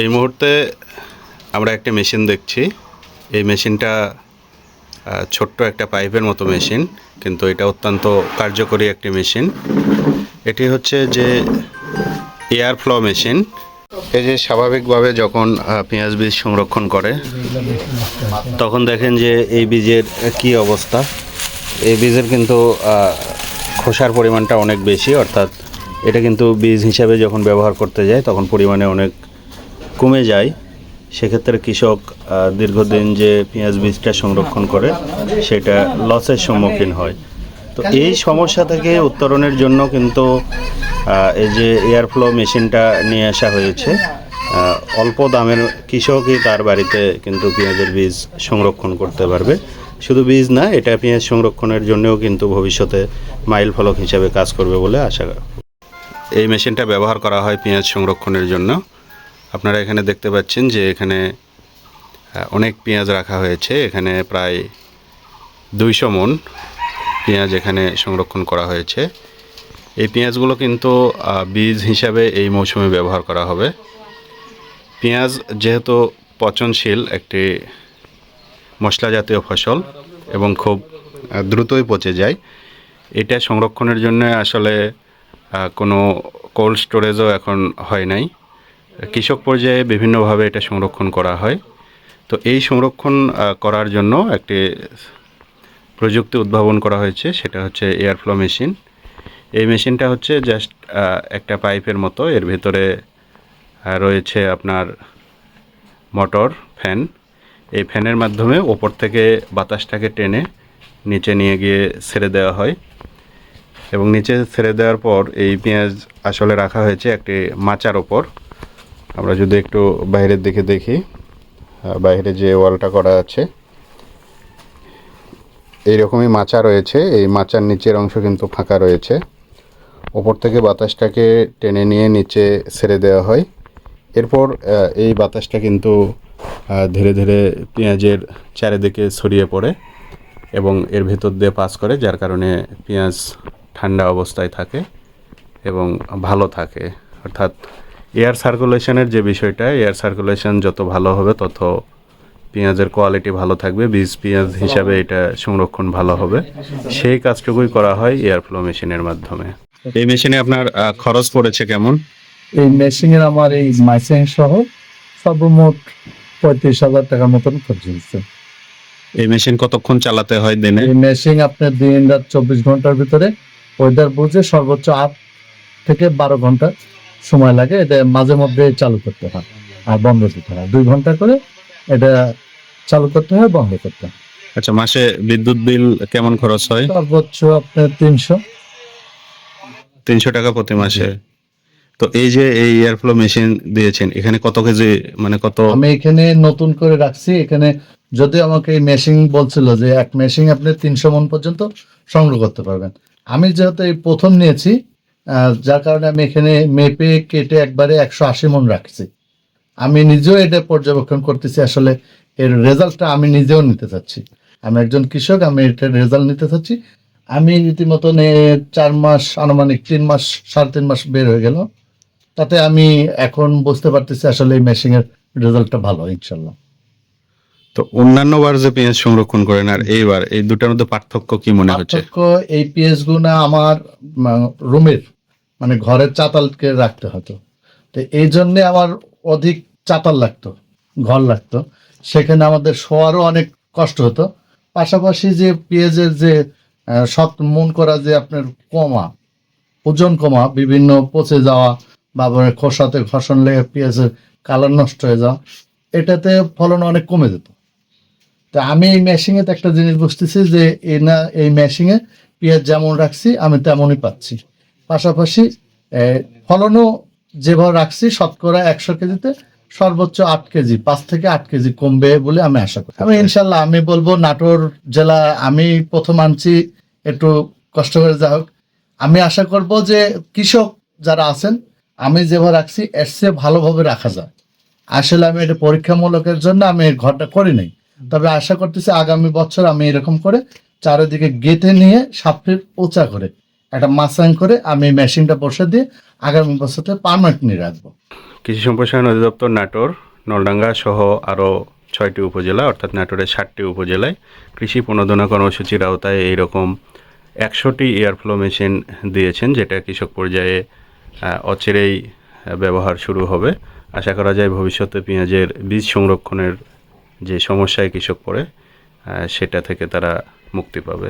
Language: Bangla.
এই মুহূর্তে আমরা একটা মেশিন দেখছি। এই মেশিনটা ছোট্ট একটা পাইপের মতো মেশিন, কিন্তু এটা অত্যন্ত কার্যকরী একটি মেশিন। এটি হচ্ছে যে এয়ার ফ্লো মেশিন। এই যে স্বাভাবিকভাবে যখন পেঁয়াজ বীজ সংরক্ষণ করে, তখন দেখেন যে এই বীজের কি অবস্থা। এই বীজের কিন্তু খোসার পরিমাণটা অনেক বেশি, অর্থাৎ এটা কিন্তু বীজ হিসাবে যখন ব্যবহার করতে যায়, তখন পরিমাণে অনেক কমে যায়, সেক্ষেত্রে কৃষক দীর্ঘদিন যে পেঁয়াজ বীজটা সংরক্ষণ করে, সেটা লসের সম্মুখীন হয়। তো এই সমস্যা থেকে উত্তরণের জন্য কিন্তু এই যে এয়ার ফ্লো মেশিনটা নিয়ে আসা হয়েছে অল্প দামের কৃষকই তার বাড়িতে কিন্তু পেঁয়াজের বীজ সংরক্ষণ করতে পারবে। শুধু বীজ না, এটা পেঁয়াজ সংরক্ষণের জন্যও কিন্তু ভবিষ্যতে মাইল ফলক হিসাবে কাজ করবে বলে আশা এই মেশিনটা ব্যবহার করা হয় পেঁয়াজ সংরক্ষণের জন্য। আপনারা এখানে দেখতে পাচ্ছেন যে এখানে অনেক পেঁয়াজ রাখা হয়েছে। এখানে প্রায় দুইশো মন পেঁয়াজ এখানে সংরক্ষণ করা হয়েছে। এই পেঁয়াজগুলো কিন্তু বীজ হিসাবে এই মৌসুমে ব্যবহার করা হবে। পেঁয়াজ যেহেতু পচনশীল, একটি মশলা জাতীয় ফসল এবং খুব দ্রুতই পচে যায়, এটা সংরক্ষণের জন্য আসলে কোনো কোল্ড স্টোরেজও এখন হয় নাই। কৃষক পর্যায়ে বিভিন্নভাবে এটা সংরক্ষণ করা হয়। তো এই সংরক্ষণ করার জন্য একটি প্রযুক্তি উদ্ভাবন করা হয়েছে, সেটা হচ্ছে এয়ারফ্লো মেশিন। এই মেশিনটা হচ্ছে জাস্ট একটা পাইপের মতো। এর ভেতরে রয়েছে আপনার মোটর, ফ্যান। এই ফ্যানের মাধ্যমে ওপর থেকে বাতাসটাকে টেনে নিচে নিয়ে গিয়ে ছেড়ে দেওয়া হয়। এবং নিচে ছেড়ে দেওয়ার পর এই পেঁয়াজ আসলে রাখা হয়েছে একটি মাচার ওপর। আমরা যদি একটু বাইরের দিকে দেখি বাইরে যে ওয়ালটা করা আছে, এইরকমই মাচা রয়েছে। এই মাচার নিচের অংশ কিন্তু ফাঁকা রয়েছে। ওপর থেকে বাতাসটাকে টেনে নিয়ে নিচে ছেড়ে দেওয়া হয়। এরপর এই বাতাসটা কিন্তু ধীরে ধীরে পেঁয়াজের চারিদিকে ছড়িয়ে পড়ে এবং এর ভেতর দিয়ে পাস করে, যার কারণে পেঁয়াজ ঠান্ডা অবস্থায় থাকে এবং ভালো থাকে। অর্থাৎ এয়ার সার্কুলেশনের যে বিষয়টা এয়ার সার্কুলেশন যত ভালো হবে তত পেঁয়াজের কোয়ালিটি ভালো থাকবে বীজ পেঁয়াজ হিসাবে এটা সংরক্ষণ ভালো হবে। সেই কাজটুকুই করা হয় এয়ার ফ্লো মেশিনের মাধ্যমে। এই মেশিনে আপনার খরচ পড়েছে কেমন? এই মেশিনের আমার এই মাইসিং সহ সর্বমোট পঁয়ত্রিশ হাজার টাকার মতন খরচ হচ্ছে এই মেশিন কতক্ষণ চালাতে হয় দিনে? এই মেশিন আপনার দিন রাত চব্বিশ ঘণ্টার ভিতরে ওয়েদার বুঝে সর্বোচ্চ আট থেকে বারো ঘণ্টা সময় লাগে এটা মাঝে মধ্যে চালু করতে হয় আর বন্ধ করতে হয়। দুই ঘণ্টা করে এটা চালু করতে হয় বন্ধ করতে হয়। আচ্ছা মাসে বিদ্যুৎ বিল কেমন খরচ হয়? সর্বোচ্চ আপনার তিনশো। তিনশো টাকা প্রতি মাসে। তো এই যে এই এয়ারফ্লো মেশিন দিয়েছেন এখানে কত কেজি মানে কত আমি এখানে নতুন করে রাখছি। এখানে যদি আমাকে এই মেশিন বলছিল যে এক মেশিন আপনি তিনশো মন পর্যন্ত সংগ্রহ করতে পারবেন। আমি যেহেতু এই প্রথম নিয়েছি যার কারণে আমি এখানে মেপে কেটে একবারে একশো আশি মন রাখছি। আমি নিজেও এটা পর্যবেক্ষণ করতেছি আসলে এর রেজাল্টটা আমি নিজেও নিতে চাচ্ছি। আমি একজন কৃষক আমি এটার রেজাল্ট নিতে চাচ্ছি। আমি রীতিমতন এ চার মাস আনুমানিক তিন মাস সাড়ে তিন মাস বের হয়ে গেল। তাতে আমি এখন বুঝতে পারতেছি আসলে এই মেশিনের রেজাল্টটা ভালো ইনশাল্লাহ তো অন্যান্য বার যে পেঁয়াজ সংরক্ষণ করেন আর এইবার এই দুটার মধ্যে পার্থক্য কি মনে হচ্ছে? পার্থক্য এই পিএস গুনা আমার রুমের মানে ঘরের চাতালকে রাখতে হতো। তো এই জন্যে আমার অধিক চাতাল লাগতো, ঘর লাগতো। সেখানে আমাদের শোয়ারও অনেক কষ্ট হতো। পাশাপাশি যে পেঁয়াজের যে সৎ মন করা যে আপনার কমা, ওজন কমা, বিভিন্ন পচে যাওয়া বা খোসাতে ঘর্ষণ লেগে পেঁয়াজের কালার নষ্ট হয়ে যাওয়া, এটাতে ফলন অনেক কমে যেত। তা আমি এই মেশিংয়ে একটা জিনিস বুঝতেছি যে, এই না, এই মেশিংয়ে পেঁয়াজ যেমন রাখছি, আমি তেমনই পাচ্ছি। পাশাপাশি ফলনও যেভাবে রাখছি, শতকরা একশো কেজিতে সর্বোচ্চ আট কেজি, পাঁচ থেকে আট কেজি কমবে বলে আমি আশা করি। আমি ইনশাল্লাহ আমি বলব নাটোর জেলা, আমি প্রথম আনছি, একটু কষ্ট করে যা হোক আমি আশা করব যে কৃষক যারা আছেন, আমি যেভাবে রাখছি, এর চেয়ে ভালোভাবে রাখা যায়। আসলে আমি এটা পরীক্ষামূলকের জন্য আমি ঘরটা করি নাই। তবে আশা করতেছি আগামী বছর আমি এরকম করে চারিদিকে গেঁথে নিয়ে ফিট উঁচা করে একটা মাসাং করে আমি মেশিনটা বসে দিয়ে আগামী বছরটা পারমানেন্টলি রাখব। কৃষি সম্প্রসারণ অধিদপ্তর নাটোর, নলডাঙ্গা সহ আরও ছয়টি উপজেলা, অর্থাৎ নাটোরের ষাটটি উপজেলায় কৃষি প্রণোদনা কর্মসূচির আওতায় এইরকম একশোটি এয়ারফ্লো মেশিন দিয়েছেন, যেটা কৃষক পর্যায়ে অচিরেই ব্যবহার শুরু হবে। আশা করা যায় ভবিষ্যতে পেঁয়াজের বীজ সংরক্ষণের যে সমস্যায় কৃষক পড়ে সেটা থেকে তারা মুক্তি পাবে।